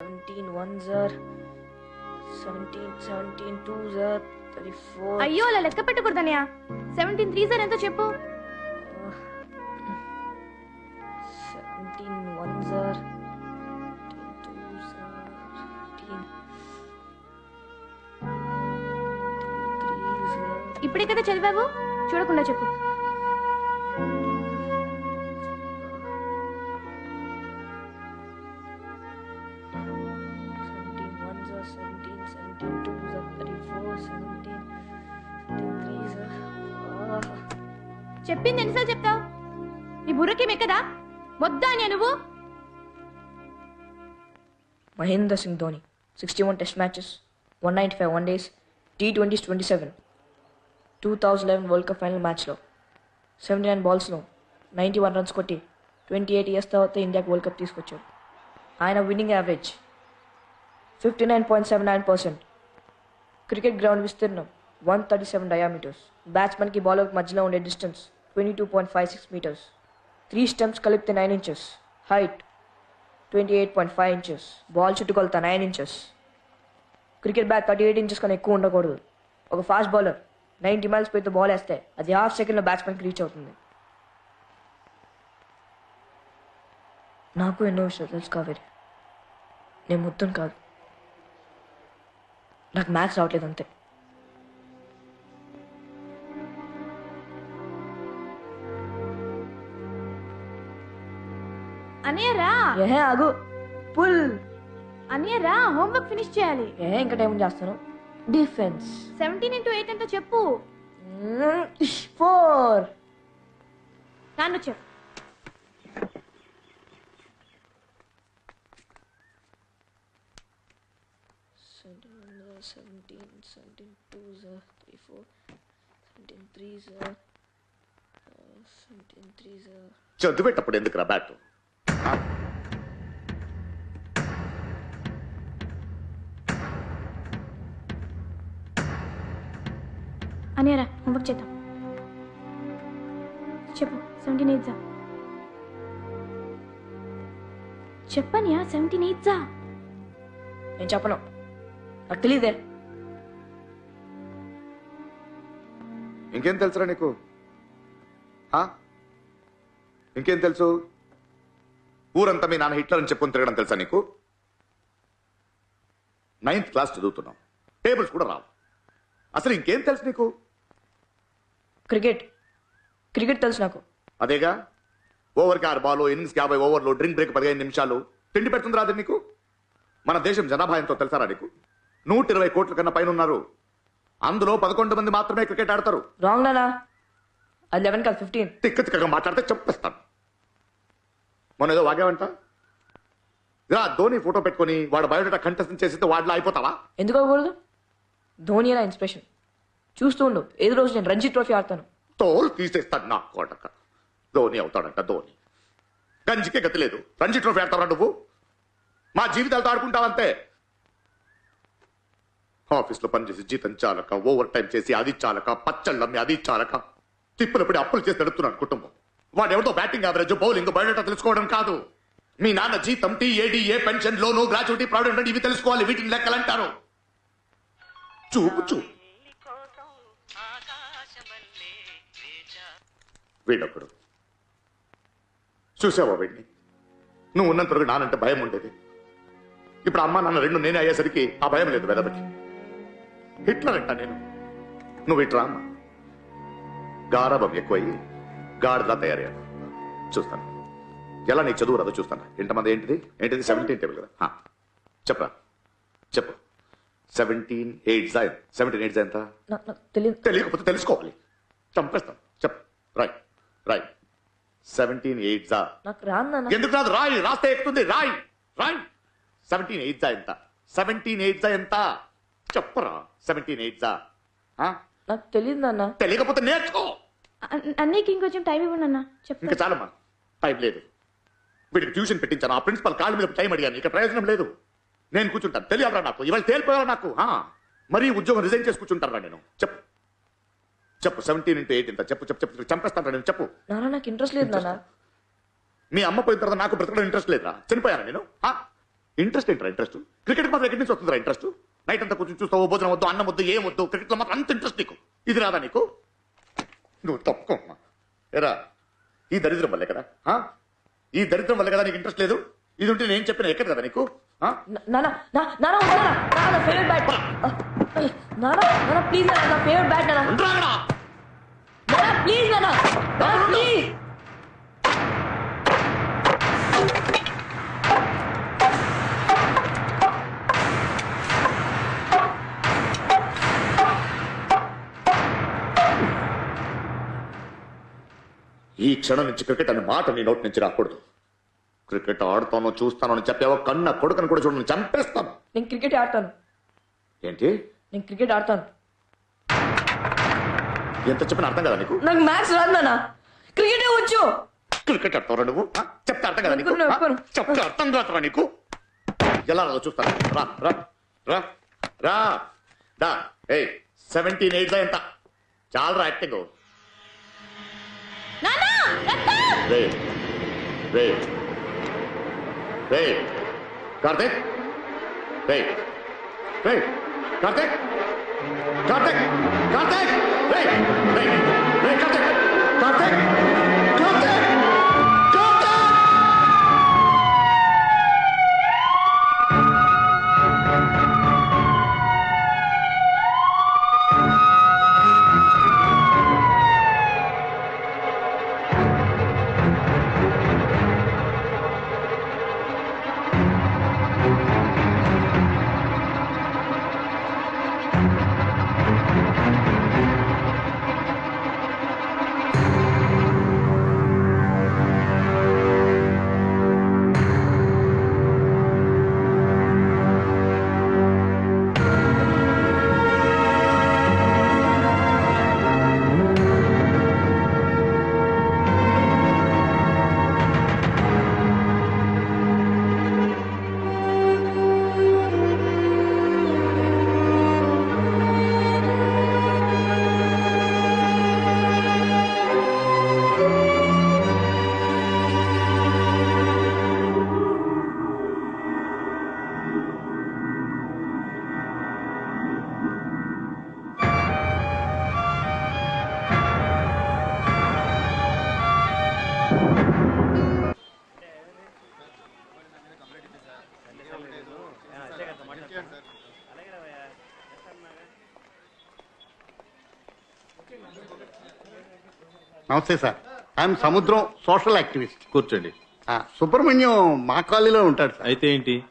Seventeen seventeen seventeen thirty four అయ్యో అలా లెక్క పెట్టకూడదన్నయ్య సెవెంటీన్ త్రీ సార్ ఎంతో చెప్పు. సెవెంటీన్ ఇప్పుడే కదా చదివావు? చూడకుండా చెప్పు. 17, 34, 17, చెప్పింది ఎన్నిసార్లు చెప్తావు? నీ బుర్రకి మెక్కదా? వద్దా నేను నువ్వు? Mahendra Singh Dhoni sixty one test matches one ninety five one days T twenty twenty seven two thousand eleven world cup final మ్యాచ్లో సెవెంటీ నైన్ బాల్స్లో నైంటీ వన్ రన్స్ కొట్టి ట్వంటీ ఎయిట్ ఇయర్స్ తర్వాత ఇండియాకి వరల్డ్ కప్ తీసుకొచ్చాడు. ఆయన winning average fifty nine point seven nine percent cricket ground విస్తీర్ణం one thirty seven diameters బ్యాట్స్మెన్కి బౌలర్కి మధ్యలో ఉండే distance twenty two point five six metres three stumps కలిపితే nine inches height twenty eight point five inches ball చుట్టుకొలత nine inches cricket bat thirty eight inches కన్నా ఎక్కువ ఉండకూడదు. ఒక ఫాస్ట్ బౌలర్ నైంటీ మైల్స్ పెద్ద బాల్ వేస్తే అది హాఫ్ సెకండ్లో బ్యాట్స్మెన్కి రీచ్ అవుతుంది. నాకు ఎన్నో విషయాలు తెలుసు కావేరి. నేను మొత్తం కాదు. నాకు మ్యాథ్స్ రావట్లేదు అంతే. అన్నయ్య రా. ఏహే ఆగు. పుల్. అన్నయ్య రా హోంవర్క్ ఫినిష్ చేయాలి. ఏహే ఇంకా టైం చేస్తాను. డిఫెన్స్ సెవెంటీన్ ఇంటూ ఎయిట్ ఎంతో చెప్పు. ఫోర్ నాన్న చెప్పు. Seventeen seventeen two three four seventeen three seventeen three చదువుపెట్టప్పుడు ఎందుకురా బ్యాట్? అన్నయ్య రా హోంవర్క్ చేద్దాం. చెప్పు సెవెంటీన్ ఎయిట్ జా చెప్పనియా సెవెంటీన్ ఎయిట్ జా నేను చెప్పను. నాకు తెలియదే ఇంకేం తెలుసురా నీకు? ఆ? ఇంకేం తెలుసు? ఊరంతా మీ నాన్న హిట్లర్ అని చెప్పుకొని తిరగడం తెలుసా నీకు? నైన్త్ క్లాస్ చదువుతున్నావు టేబుల్స్ కూడా రావు. అసలు ఇంకేం తెలుసు నీకు? క్రికెట్. క్రికెట్ తెలుసు నాకు. అదేగా? ఓవర్కి ఆరు బాల్ ఇన్నింగ్స్కి యాభై ఓవర్లు డ్రింక్ బ్రేక్ పదిహేను నిమిషాలు. తిండి పెడుతుంది రాదు నీకు? మన దేశం జనాభా ఎంతో తెలుసారా నీకు? నూట ఇరవై కోట్ల కన్నా పైన ఉన్నారు అందులో పదకొండు మంది మాత్రమే క్రికెట్ ఆడతారు. రాంగ్ నానా అది లెవెన్ కాదు ఫిఫ్టీన్. తిక్క తిక్కగా మాట్లాడితే చెప్పేస్తాను. మొన్న ఏదో వాగావంట? ఇలా ధోని ఫోటో పెట్టుకొని వాడు బయోడేటా కంటెస్ట్ చేసితే వాడిలో అయిపోతావా? ఎందుకు అవ్వకూడదు? ధోని నా ఇన్స్పిరేషన్ చూస్తూ ఉండు. ఏదో రోజు నేను రంజీ ట్రోఫీ ఆడతాను. తోలు తీసేస్తాడు నా కోటక. ధోని అవుతాడంట ధోని. గంజికే గతి లేదు. రంజీ ట్రోఫీ ఆడతావా నువ్వు? మా జీవితాలతో ఆడుకుంటావంతే. ఆఫీస్లో పనిచేసి జీతం చాలక ఓవర్ టైం చేసి అది చాలక పచ్చళ్ళమ్మి అది చాలక. తిప్పులపడి అప్పులు చేసి నడుపుతున్నాడు కుటుంబం. వాడెవరితో బ్యాటింగ్ యావరేజ్ బౌలింగ్ బయోడేటా తెలుసుకోవడం కాదు. మీ నాన్న జీతం TAD A pension loan gratuity provident ఇవి తెలుసుకోవాలి వీటిని లెక్కలంటారు చూపు చూపు. వీడొకడు. చూసావా వీడిని? నువ్వు ఉన్నంత వరకు నానంటే భయం ఉండేది. ఇప్పుడు అమ్మ నాన్న రెండు నేనే అయ్యేసరికి ఆ భయం లేదు వెదబకి హిట్లర్ అంట నేను. నువ్వు ఇట్రా అమ్మ గారభం ఎక్కువయ్యి గాడిలా తయారయ్యాను చూస్తాను. ఎలా నీకు చదువు రాదో చూస్తాను. ఎంతమంది ఏంటిది? ఏంటిది? సెవెంటీన్ టేబుల్ కదా. చెప్పరా. చెప్పు. సెవెంటీన్ ఎయిట్ జా సెవెంటీన్ ఎయిట్ జా ఎంత? నాకు నాకు తెలియదు తెలియకపోతే తెలుసుకోవాలి. చంపేస్తాం. చెప్ రాయ్. రాయ్. సెవెంటీన్ ఎయిట్ జా ఎందుకు రాదు? రాయ్. రాస్తే ఎక్కుతుంది. రాయ్. రాయ్. సెవెంటీన్ ఎయిట్ జా ఎంత? సెవెంటీన్ ఎయిట్ జా ఎంత? చెప్పరా. సెవెంటీన్ ఎయిట్ జా ఆ? నాకు తెలియదు నాన్న. తెలియకపోతే నేర్చుకో. అన్- అన్నయ్యకి ఇంకొంచెం టైం ఇవ్వండి అన్న చెప్పు. ఇంకా చాలమ్మా. టైం లేదు. వీడికి ట్యూషన్ పెట్టించాను. ఆ ప్రిన్సిపల్ కాళ్ళ మీద టైం అడిగాను. ఇక ప్రయోజనం లేదు. నేను కూర్చుంటాను. తెలియాలరా నాకు. ఇవాళ తేలిపోయారా నాకు? ఆ. మరీ ఉద్యోగం రిజైన్ చేసి కూర్చుంటారా నేను. చెప్పు. చెప్పు. సెవెంటీన్ ఇంటూ ఎయిట్ ఇంత చెప్పు చెప్పు చెప్పు. చంపేస్తాను నేను. చెప్పు. నాన్న నాకు ఇంట్రెస్ట్ లేదు నాన్న. మీ అమ్మ పోయిన తర్వాత నాకు బ్రతకడం ఇంట్రెస్ట్ లేదా చనిపోయాను నేను? ఆ? ఇంట్రెస్ట్ ఏంట్రా ఇంట్రెస్ట్ క్రికెట్ మాత్రం ఎక్కడి నుంచి వస్తుందిరా ఇంట్రెస్ట్ నైట్ అంతా కూర్చొని చూస్తావు భోజనం వద్దు అన్నం వద్దు ఏం వద్దు క్రికెట్లో మాత్రం అంత ఇంట్రెస్ట్ నీకు. ఇది రాదా నీకు? నువ్వు తప్పుకో అమ్మా. ఎరా ఈ దరిద్రం వల్లే కదా ఆ? ఈ దరిద్రం వల్లే కదా నీకు ఇంట్రెస్ట్ లేదు? ఇది ఉంటే నేను చెప్పిన ఎక్కడ కదా నీకు? ఆ? నానా నానా నానా నా ఫేవరెట్ బ్యాట్ నానా నానా ప్లీజ్ నానా నా ఫేవరెట్ బ్యాట్ నానా ఉండరా అక్కడ? నానా ప్లీజ్ నానా నానా ప్లీజ్ ఈ క్షణం నుంచి క్రికెట్ అనే మాట నీ నోటి నుంచి రాకూడదు. క్రికెట్ ఆడుతానో చూస్తానో అని చెప్పావో కన్న కొడుకుని కూడా చూడని చంపేస్తాను. నేను క్రికెట్ ఆడతాను. ఏంటి? నేను క్రికెట్ ఆడతాను. ఎంత చెప్పిన అర్థం కదా నీకు? నాకు మ్యాథ్స్ రాదు నానా క్రికెటే వచ్చు. క్రికెట్ ఆడతావు నువ్వు? ఆ? చెప్తే అర్థం కదా నీకు? ఆ? చెప్తే అర్థం కాదురా నీకు? ఎలా రాదో చూస్తాను. రా రా రా రా. దా. ఏ సెవెంటీన్ ఎయిట్ ఎంత? చాలా యాక్టింగ్. నానా రక్తం రే రే రే కార్తీక్ రే రే కార్తీక్ కార్తీక్ కార్తీక్ నమస్తే sir. I'm Samudram social activist. కూర్చోండి. ఆ, సుబ్రహ్మణ్యం మా కాలనీలో ఉంటాడు సార్. అయితే ఏంటి?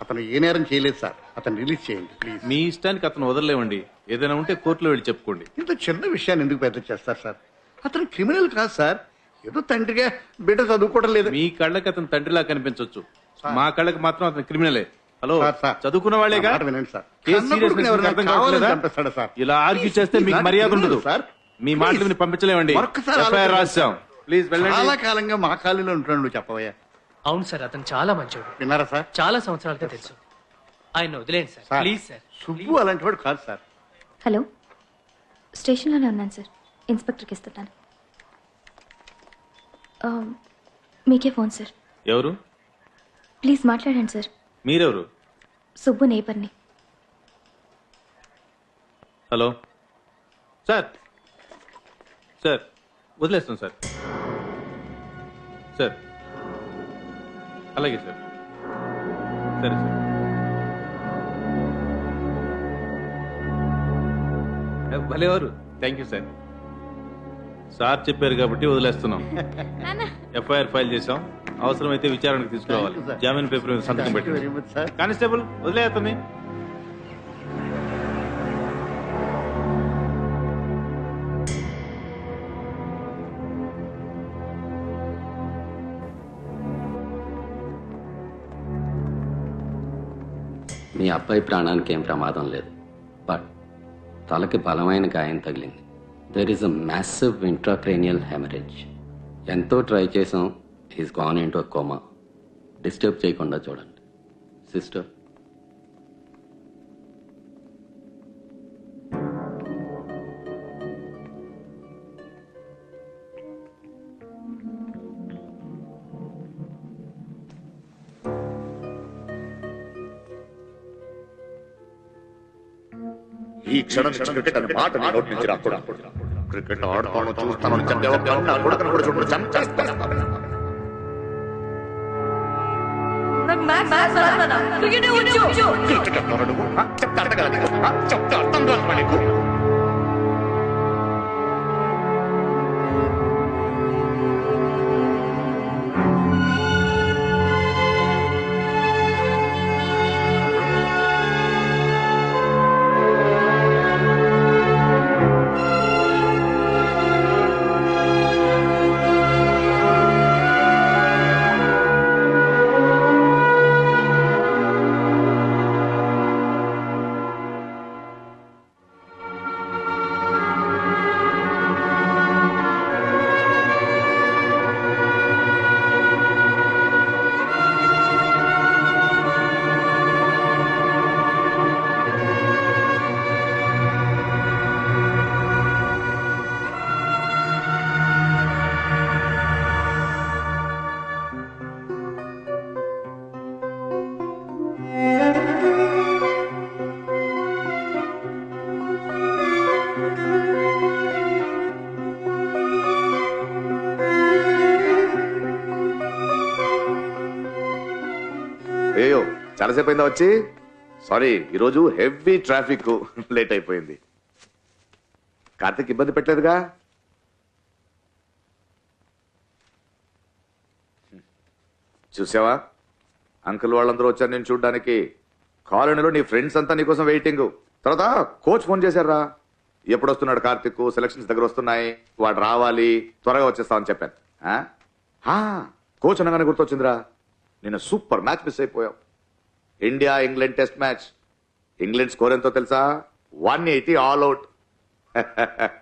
అతను ఏ నేరం చేయలేదు సార్. అతను రిలీజ్ చేయండి ప్లీజ్. మీ ఇష్టానికి అతను వదలలేవండి ఏదైనా ఉంటే కోర్టులో వెళ్ళి చెప్పుకోండి. ఇంత చిన్న విషయాన్ని ఎందుకు పెద్ద చేస్తారు సార్? అతను క్రిమినల్ కాదు సార్. ఏదో తండ్రిగా బిడ్డ చదువుకోవడం లేదు. మీ కళ్ళకి అతను తండ్రిలా కనిపించవచ్చు మా కళ్ళకి మాత్రం అతను క్రిమినలే. Hello sir, sir. చదువుకున్న వాళ్ళేగా? నా మాట వినండి సార్. కేసు కన్న seriousness కొడుకుని ఎవరైనా అర్థం కావాలని కావట్లేదా? చంపేస్తాడా సార్? ఇలా ఆర్గ్యూ చేస్తే మీకు మర్యాద ఉండదు. సార్. మీ మాటలు పంపించలేమండి. మరొక్కసారి ఎఫ్ఐఆర్ ఆలోచించండి. రాశాం. ప్లీజ్ చాలా వెళ్ళండి కాలంగా మా కాలనీలో ఉంటున్నాడు చెప్పవయ్యా. అవును సార్ అతను చాలా మంచోడు. విన్నారా సార్? చాలా సంవత్సరాలుగా తెలుసు. ఆయన వదిలేండి sir. Sir please sir Subbu అలాంటి వాడు కాదు సార్. హలో. స్టేషన్లోనే ఉన్నాను సార్. ఇన్స్పెక్టర్కి ఇస్తున్నాను. ఆ, మీకే ఫోన్ సార్. ఎవరు? ప్లీజ్ మాట్లాడండి సార్. మీరెవరు? సుబ్బు నేబర్ని హలో. సార్ సార్ వదిలేస్తాం సార్. సార్. అలాగే సార్. సరే sir. భలేవారు. Thank you sir. Sir చెప్పారు కాబట్టి వదిలేస్తున్నాం. ఎఫ్ఐఆర్ ఫైల్ చేసాం అవసరమైతే విచారణకు తీసుకురావాలి. జామీన్ పేపర్ మీద సంతకం పెట్టి కానిస్టేబుల్ వదిలే మీ అబ్బాయి ప్రాణానికి ఏం ప్రమాదం లేదు. బట్ తలకి బలమైన గాయం తగిలింది. There is a massive intracranial haemorrhage ఎంతో ట్రై చేసాం. Is gone into coma disturb చేయకుండా చూడండి. సిస్టర్ క్షణం నుంచి క్రికెట్ అనే మాట నీ నోటి నుంచి రాకూడదు. క్రికెట్ ఆడుతాను చూస్తాను ఒక అన్న కొడుకును కూడా చూడు చంపేస్తాను. క్రికెట్? చెప్తే అర్థం కాదు? చెప్తే అర్థం కాదు నీకు. చాలాసేపు అయిందా వచ్చి? సారీ ఈరోజు హెవీ ట్రాఫిక్ లేట్ అయిపోయింది. కార్తీక్ ఇబ్బంది పెట్టలేదుగా? చూసావా? అంకుల్ వాళ్ళందరూ వచ్చారు నేను చూడడానికి. కాలనీలో నీ ఫ్రెండ్స్ అంతా నీకోసం వెయిటింగ్ తర్వాత కోచ్ ఫోన్ చేశారా ఎప్పుడు వస్తున్నాడు కార్తిక్ సెలక్షన్స్ దగ్గర వస్తున్నాయి. వాడు రావాలి. త్వరగా వచ్చేస్తామని చెప్పాను. ఆ? కోచ్ అనగానే గుర్తొచ్చిందిరా. నిన్న సూపర్ మ్యాచ్ మిస్ అయిపోయావు India England test match England score ఎంతో తెలుసా? వన్ ఎయిటీ ఆల్ అవుట్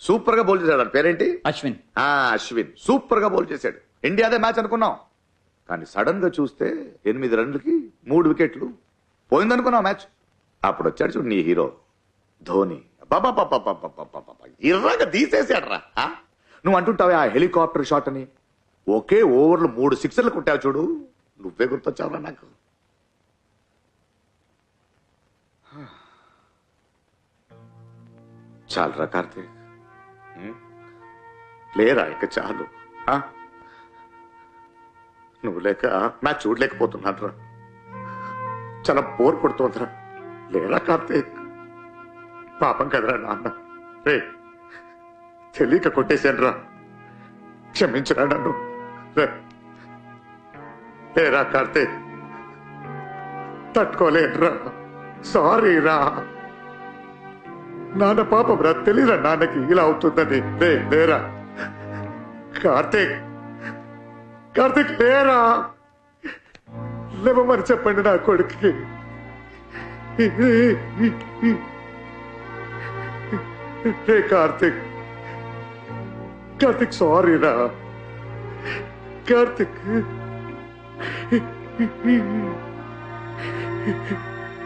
సూపర్గా బౌల్ చేశాడు పేరేంటి? అశ్విన్. అశ్విన్. సూపర్గా బౌల్ చేశాడు. ఇండియాదే మ్యాచ్ అనుకున్నాం. కానీ సడన్గా చూస్తే ఎనిమిది రన్లకి మూడు వికెట్లు. పోయిందనుకున్నాం మ్యాచ్ అప్పుడు వచ్చాడు చూడు నీ హీరో. ధోని. ఇర్రగా తీసేసాడు రా. నువ్వు అంటుంటావే ఆ హెలికాప్టర్ షాట్ అని ఒకే ఓవర్లు మూడు సిక్సర్లు కొట్టావు చూడు. నువ్వే గుర్తొచ్చావురా నాకు. చాలురా కార్తీక్? లేరా ఇక చాలు. ఆ? నువ్వు లేక మ్యాచ్ చూడలేకపోతున్నాను రా చాలా బోర్ కొడుతోందిరా. లేరా కార్తీక్? పాపం కదరా నాన్న. రే తెలియక కొట్టేశానురా. క్షమించరా నన్ను. లేరా కార్తీక్? తట్టుకోలేనురా. సారీ రా. నాన్న పాపం రా తెలియరా నాన్నకి? ఇలా అవుతుందని. రే లేరా. కార్తీక్. కార్తీక్ లేరా. లేవమని చెప్పండి నా కొడుకుకి. రే కార్తీక్. కార్తీక్ సారీ కార్తీక్.